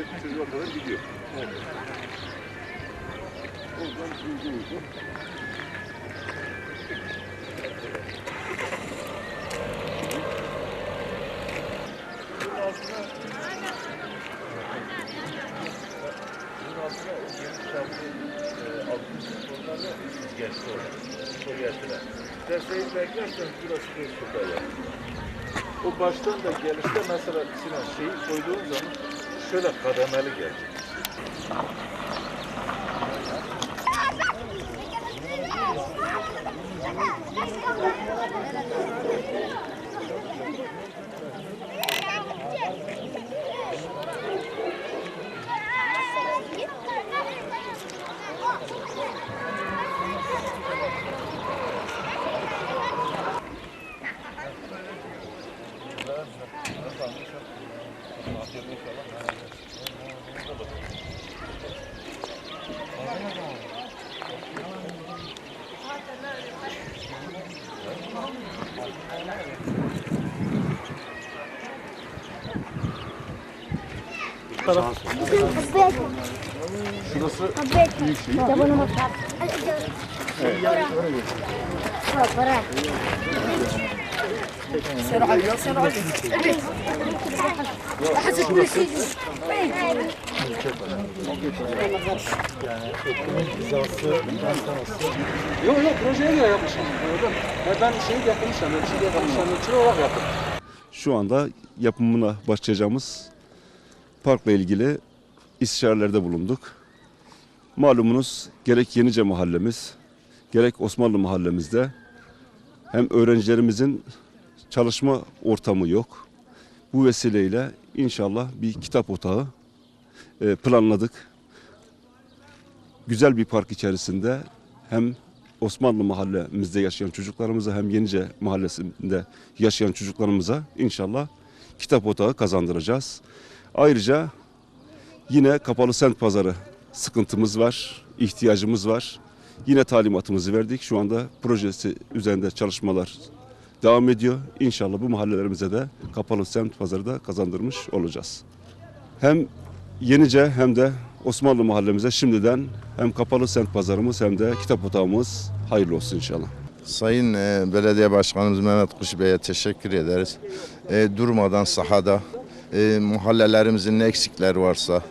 70 çocuğa kadar gidiyor. Evet. Oradan uygun uygun. Derseyi beklersen burası bir. O baştan da gelişte mesela Sinan şeyi koyduğun zaman şöyle kademeli gelecek. Şurası büyük şey. Yok yok projeye göre yapmışım. Ya ben şeyi yapmışım. Ölçüyü yapmışım. Ölçülü olarak yaptım. Şu anda yapımına başlayacağımız parkla ilgili istişarelerde bulunduk. Malumunuz gerek Yenice mahallemiz, gerek Osmanlı mahallemizde hem öğrencilerimizin çalışma ortamı yok. Bu vesileyle inşallah bir kitap otağı planladık. Güzel bir park içerisinde hem Osmanlı mahallemizde yaşayan çocuklarımıza hem Yenice mahallesinde yaşayan çocuklarımıza inşallah kitap otağı kazandıracağız. Ayrıca yine kapalı sent pazarı sıkıntımız var, ihtiyacımız var. Yine talimatımızı verdik. Şu anda projesi üzerinde çalışmalar devam ediyor. İnşallah bu mahallelerimize de kapalı semt pazarı da kazandırmış olacağız. Hem Yenice hem de Osmanlı mahallemize şimdiden hem kapalı semt pazarımız hem de kitap otağımız hayırlı olsun inşallah. Sayın e, Belediye Başkanımız Mehmet Kuş Bey'e teşekkür ederiz. E, durmadan sahada e, mahallelerimizin eksikleri varsa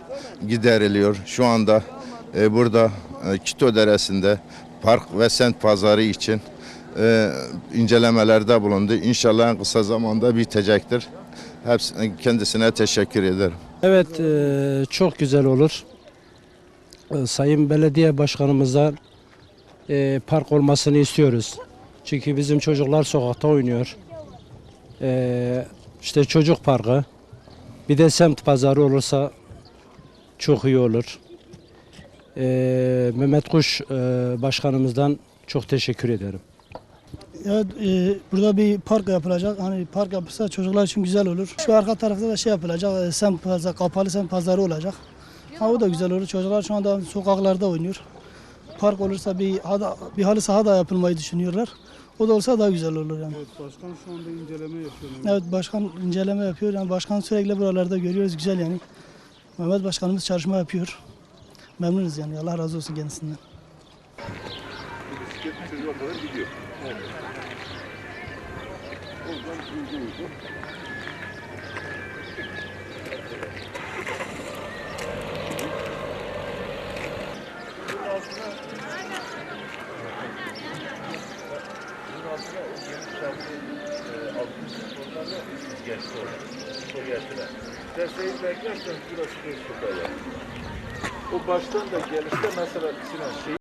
gideriliyor. Şu anda e, burada e, Kito Deresi'nde park ve sent pazarı için incelemelerde bulundu. İnşallah en kısa zamanda bitecektir. Hepsine, kendisine teşekkür ederim. Evet e, çok güzel olur. E, Sayın Belediye Başkanımızdan e, park olmasını istiyoruz. Çünkü bizim çocuklar sokakta oynuyor. E, işte çocuk parkı. Bir de semt pazarı olursa çok iyi olur. Mehmet Kuş Başkanımızdan çok teşekkür ederim. Ya e, burada bir park yapılacak. Hani park yapılsa çocuklar için güzel olur. Şu arka tarafta da şey yapılacak. E, semt pazarı, kapalı semt pazarı olacak. Ha, o da güzel olur. Çocuklar şu anda sokaklarda oynuyor. Park olursa bir hada, bir halı saha da yapılmayı düşünüyorlar. O da olsa daha güzel olur yani. Evet başkan şu anda inceleme yapıyor. Evet başkan inceleme yapıyor. Yani başkan sürekli buralarda görüyoruz. Güzel yani. Mehmet Başkanımız çalışma yapıyor. Memnunuz yani. Allah razı olsun kendisinden. Bisiklet çocuğa kadar gidiyor. Oradan uygun uygun. Bunun altına bunun altına o yeni çaplı e, altın sporlarla geçti orada. Sovyetler. Derseyi beklersen burası bir şurada yani. O baştan da gelişte mesela Sinan şeyi